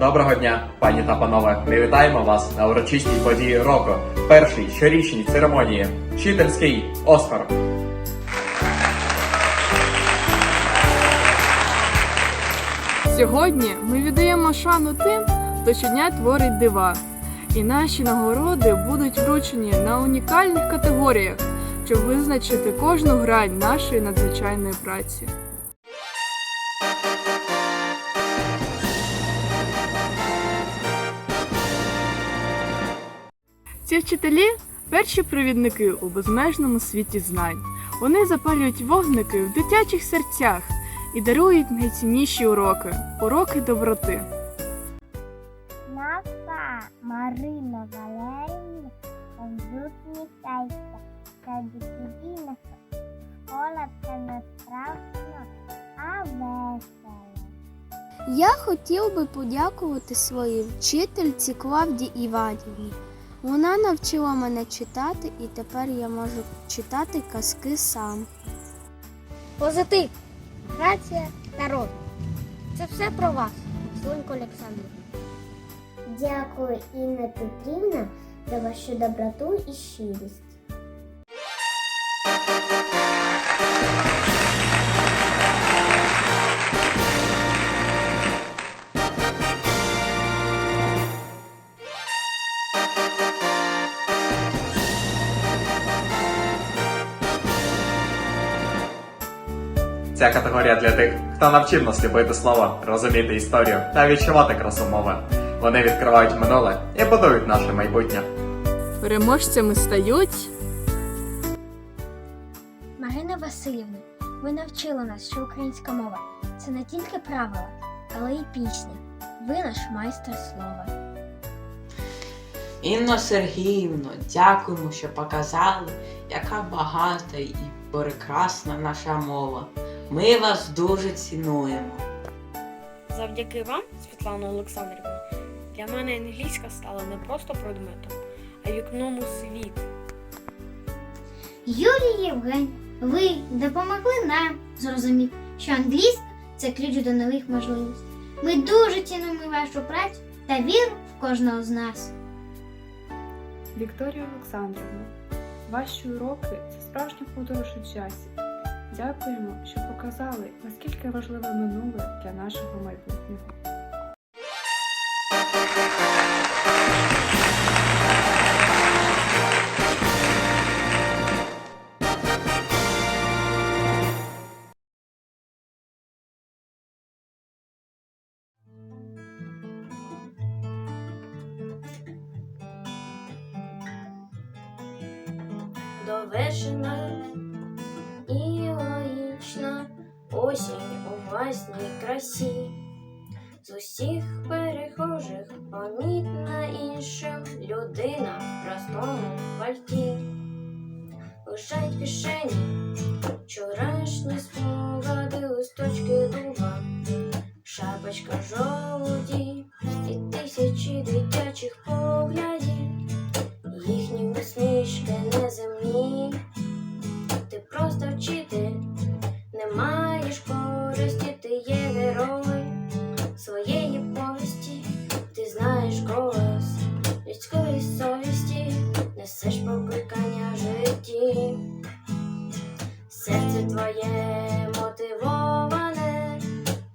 Доброго дня, пані та панове. Ми вітаємо вас на урочистій події року, першій щорічній церемонії Вчительський Оскар. Сьогодні ми віддаємо шану тим, хто щодня творить дива. І наші нагороди будуть вручені на унікальних категоріях, щоб визначити кожну грань нашої надзвичайної праці. Ці вчителі перші провідники у безмежному світі знань. Вони запалюють вогники в дитячих серцях і дарують найцінніші уроки уроки доброти. Наша Марина Валеріївна розумнітайся. Це дитина школа це не страшно, а весело. Я хотів би подякувати своїй вчительці Клавді Іванівні. Вона навчила мене читати, і тепер я можу читати казки сам. Позитив, грація, народ. Це все про вас, Слонько Олександр. Дякую, Інна Петрівна, за вашу доброту і щирість. Ця категорія для тих, хто навчив нас любити слово, розуміти історію та відчувати красу мови. Вони відкривають минуле і будують наше майбутнє. Переможцями стають Марина Васильівна, ви навчили нас, що українська мова це не тільки правила, але й пісня. Ви наш майстер слова. Інно Сергіївно, дякуємо, що показали, яка багата і прекрасна наша мова. Ми вас дуже цінуємо. Завдяки вам, Світлана Олександрівна, для мене англійська стала не просто предметом, а вікном у світ. Юрій Євгень, ви допомогли нам зрозуміти, що англійська це ключ до нових можливостей. Ми дуже цінуємо вашу працю та віру в кожного з нас. Вікторія Олександрівна, ваші уроки це справжня подорож у часі. Дякуємо, що показали, наскільки важливе минуле для нашого майбутнього. З усіх перехожих помітна іншим людина в красному пальті. Лежать в кишені вчорашні спогади, листочки дуба, шапочка жолуді і тисячі дитячих поглядів, їхні усмішки неземні. Ти просто вчитель, не несеш покликання в житті. Серце твоє мотивоване,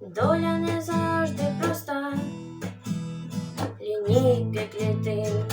доля не завжди проста. Лінійки, клітинки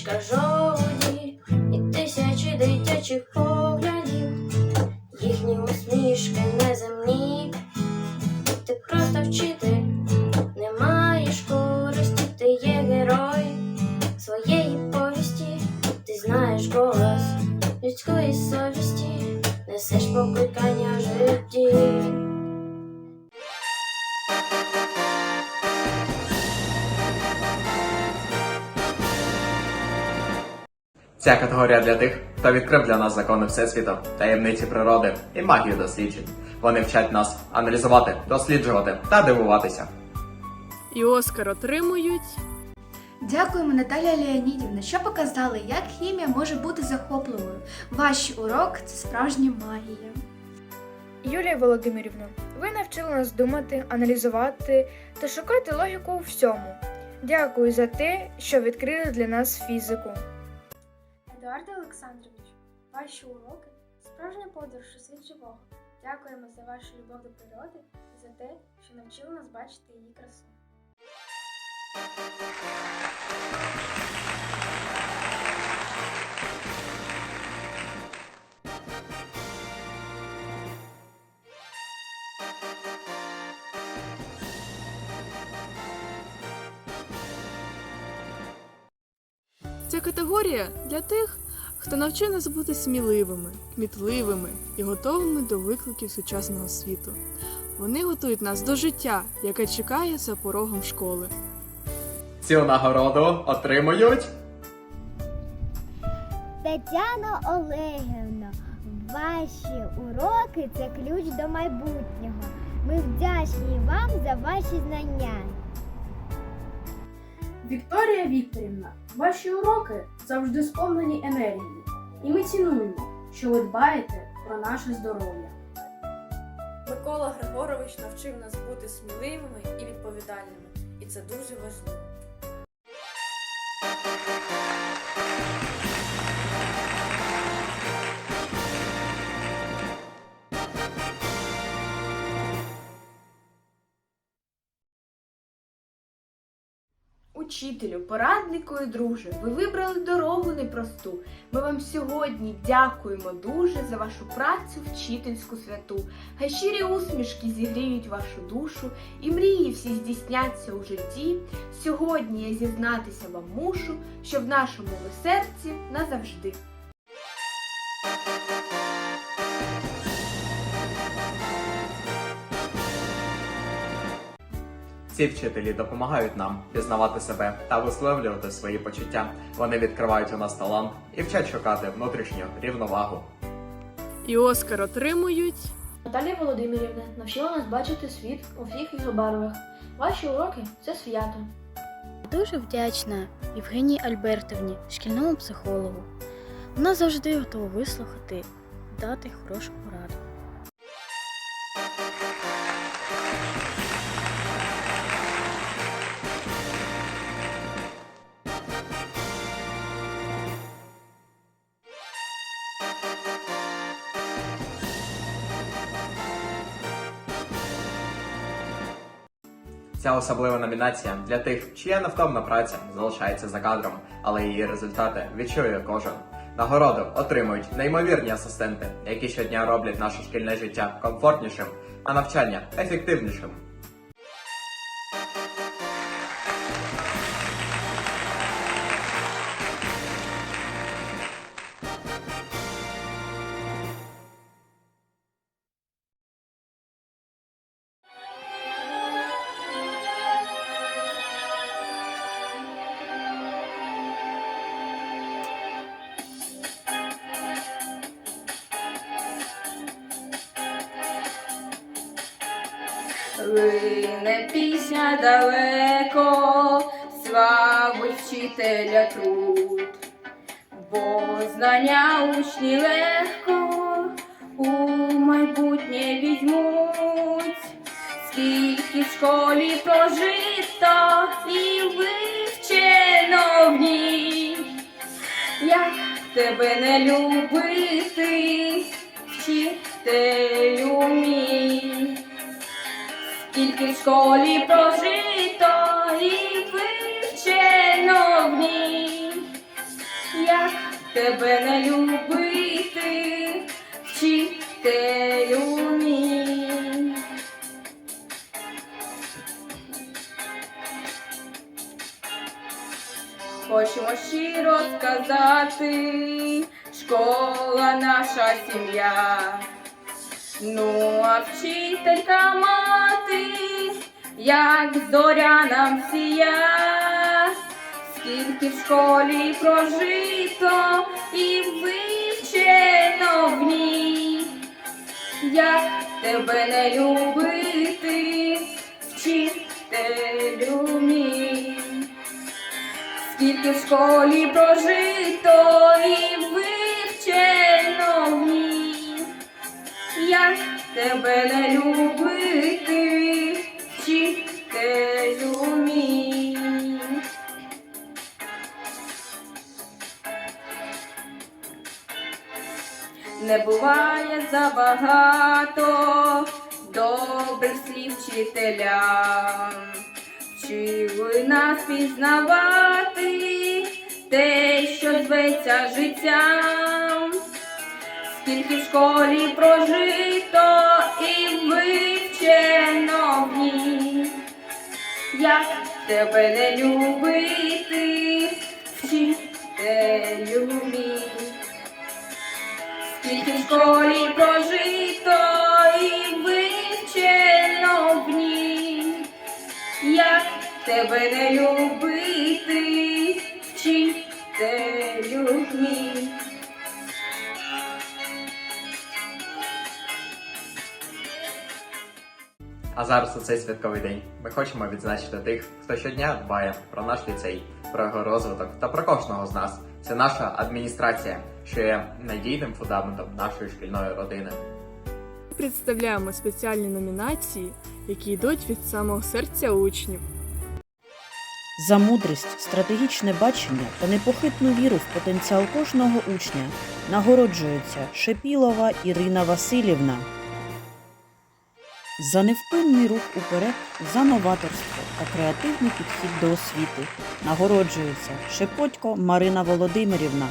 шапочка жовті і тисячі дитячих поглядів, їхні усмішки неземні, ти просто вчитель, не маєш користі, ти є герой своєї повісті, ти знаєш голос людської совісті, несеш покликання житті. Ця категорія для тих, хто відкрив для нас закони Всесвіту, таємниці природи і магію досліджень. Вони вчать нас аналізувати, досліджувати та дивуватися. І Оскар отримують. Дякуємо, Наталія Леонідівна, що показали, як хімія може бути захопливою. Ваш урок це справжня магія. Юлія Володимирівна, ви навчили нас думати, аналізувати та шукати логіку у всьому. Дякую за те, що відкрили для нас фізику. Едуарде Олександрович, ваші уроки справжня подорож у світ живого. Дякуємо за вашу любов до природи і за те, що навчили нас бачити її красу. Ця категорія для тих, хто навчив нас бути сміливими, кмітливими і готовими до викликів сучасного світу. Вони готують нас до життя, яке чекає за порогом школи. Цю нагороду отримують. Тетяно Олегівно, ваші уроки це ключ до майбутнього. Ми вдячні вам за ваші знання. Вікторія Вікторівна, ваші уроки завжди сповнені енергії, і ми цінуємо, що ви дбаєте про наше здоров'я. Микола Григорович навчив нас бути сміливими і відповідальними, і це дуже важливо. Учителю, пораднику і друже, ви вибрали дорогу непросту. Ми вам сьогодні дякуємо дуже за вашу працю вчительську святу. Хай щирі усмішки зігріють вашу душу, і мрії всі здійсняться у житті. Сьогодні я зізнатися вам мушу, що в нашому ви серці назавжди. Ці вчителі допомагають нам пізнавати себе та висловлювати свої почуття. Вони відкривають у нас талант і вчать шукати внутрішню рівновагу. І Оскар отримують. Наталія Володимирівна навчила нас бачити світ у всіх його барвах. Ваші уроки це свято. Дуже вдячна Євгенії Альбертовні, шкільному психологу. Вона завжди готова вислухати, дати хорошу пораду. Ця особлива номінація для тих, чия невтомна праця залишається за кадром, але її результати відчує кожен. Нагороду отримують неймовірні асистенти, які щодня роблять наше шкільне життя комфортнішим, а навчання ефективнішим. Далеко, славу вчителя труд, бо знання учні легко у майбутнє візьмуть, скільки в школі прожито і вивчено в ній, як тебе не любити, вчителю мій. Скільки в школі прожито тебе не любити, вчителю мій. Хочемо щиро сказати, школа наша сім'я. Ну, а вчителька мати, як зоря нам сія, скільки в школі прожито і вивчено в ній, як тебе не любити, вчителю мій. Скільки в школі прожито і вивчено в ній, як тебе не любити, забагато. Добрих слів вчителям. Вчили нас пізнавати? Те, що зветься життям, скільки в школі прожито і вивчено в ній, як тебе не любити, вчителю мій. Скільки в школі прожито і вивчено в ній, як тебе не любити, вчителю мій. А зараз у цей святковий день ми хочемо відзначити тих, хто щодня дбає про наш ліцей, про його розвиток та про кожного з нас. Це наша адміністрація, що є надійним фундаментом нашої шкільної родини. Представляємо спеціальні номінації, які йдуть від самого серця учнів. За мудрість, стратегічне бачення та непохитну віру в потенціал кожного учня нагороджується Шепілова Ірина Васильівна. За невпинний рух уперед, за новаторство та креативний підхід до освіти нагороджується Шепотько Марина Володимирівна.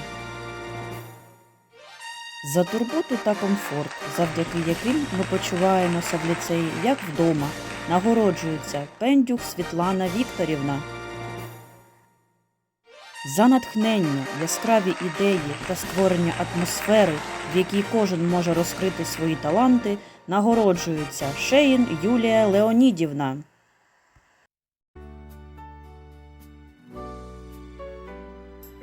За турботу та комфорт, завдяки яким ми почуваємося в ліцеї як вдома, нагороджується Пендюк Світлана Вікторівна. За натхнення, яскраві ідеї та створення атмосфери, в якій кожен може розкрити свої таланти, нагороджується Шеїн Юлія Леонідівна.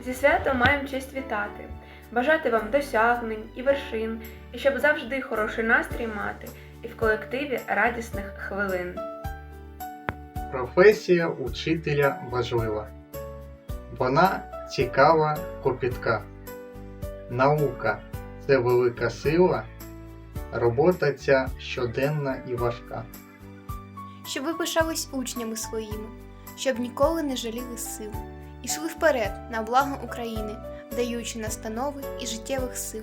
Зі святом маємо честь вітати, бажати вам досягнень і вершин, і щоб завжди хороший настрій мати, і в колективі радісних хвилин. Професія учителя важлива. Вона цікава, копітка. Наука це велика сила, робота ця щоденна і важка. щоб ви пишались учнями своїми, щоб ніколи не жаліли сил, ішли вперед на благо України, даючи настанови і життєвих сил.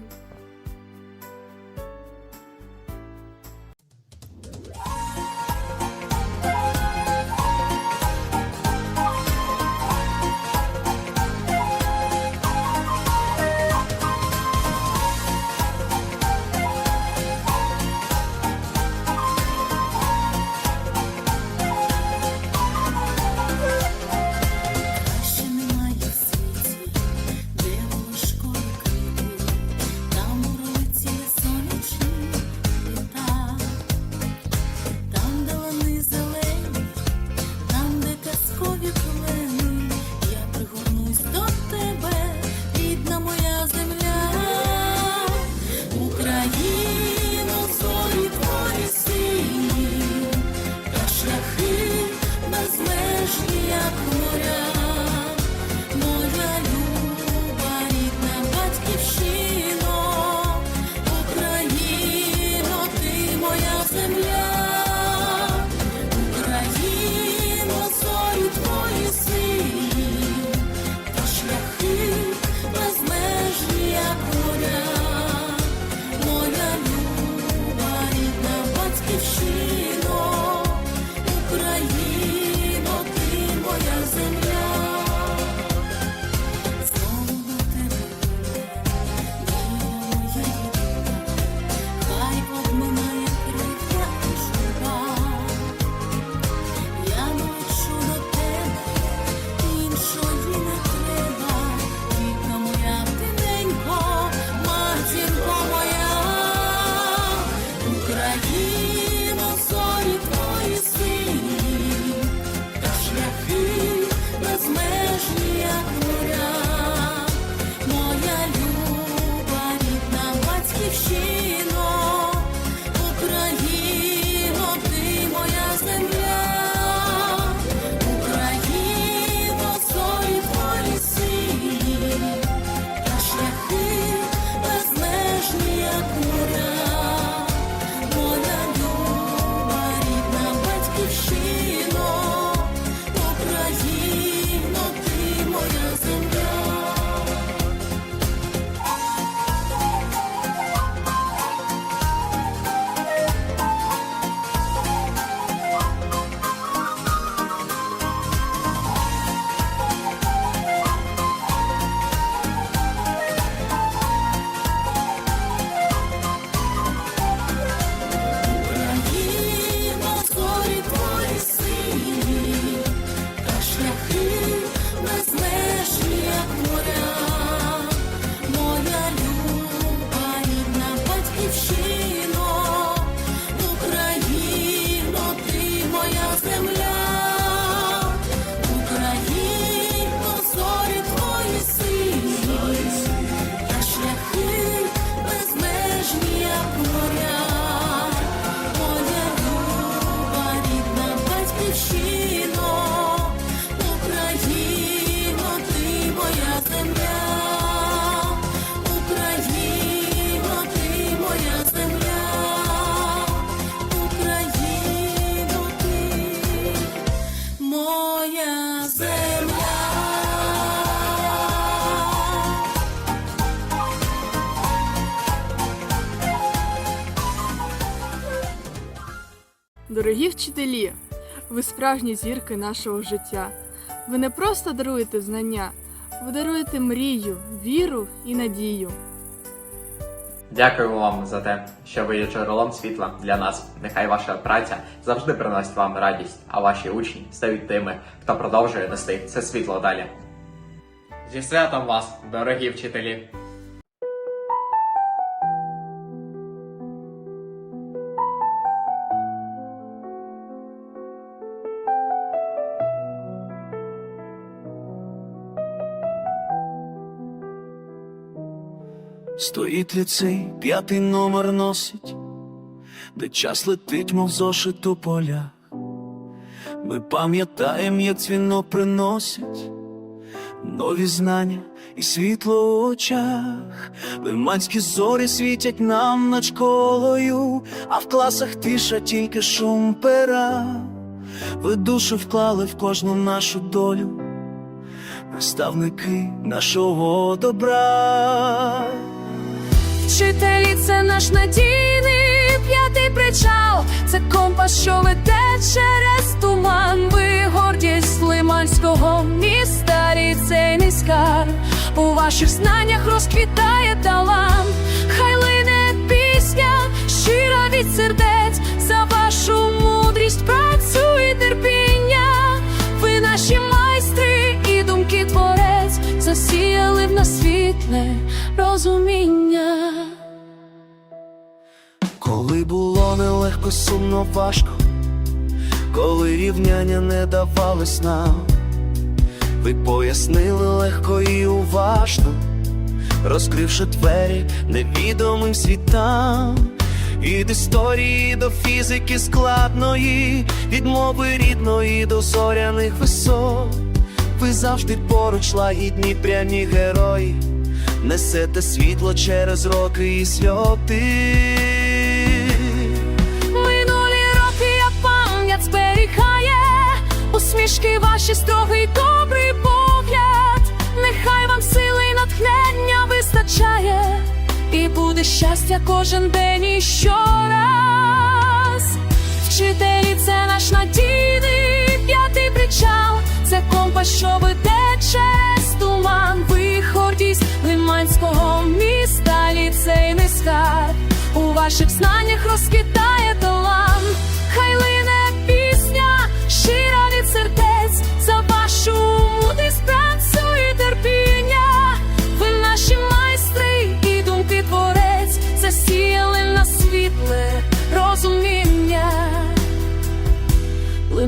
Дорогі вчителі, ви справжні зірки нашого життя. Ви не просто даруєте знання, ви даруєте мрію, віру і надію. Дякуємо вам за те, що ви є джерелом світла для нас. Нехай ваша праця завжди приносить вам радість, а ваші учні стають тими, хто продовжує нести це світло далі. Зі святом вас, дорогі вчителі! Стоїть ліцей, п'ятий номер носить, де час летить, мов зошит у полях. Ми пам'ятаєм, як дзвіно приносять нові знання і світло у очах. Лиманські зорі світять нам над школою, а в класах тиша тільки шум пера. Ви душу вклали в кожну нашу долю, наставники нашого добра. Вчителі це наш надійний п'ятий причал, це компас, що веде через туман. Ви гордість лиманського міста, ліцейний скарб. У ваших знаннях розквітає талант, хай лине пісня, щира від сердець, за вашу мудрість працює терпіння. Ви наші майстри і думки творець засіяли в нас світле розуміння. Нелегко, сумно, важко, коли рівняння не давались нам, ви пояснили легко і уважно, розкривши двері невідомим світам, від історії до фізики складної, від мови рідної до зоряних висот. Ви завжди поруч лагідні пряні герої, несете світло через роки і сльоти. Усмішки ваші строгий добрий погляд. Нехай вам сили й натхнення вистачає, і буде щастя кожен день і щораз. Вчителі це наш надійний п'ятий причал, це компас, що веде через туман. Ви гордість лиманського міста, ліцейний скарб. У ваших знаннях розквітає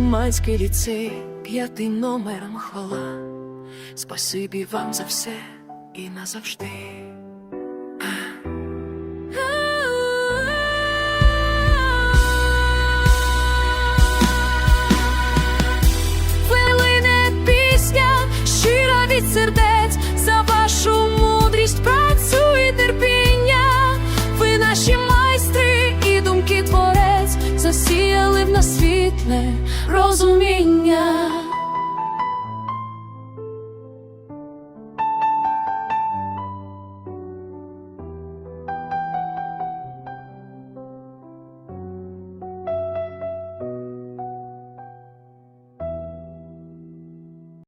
Лиманський ліцей, п'ятий номером хвала. Спасибі вам за все і назавжди.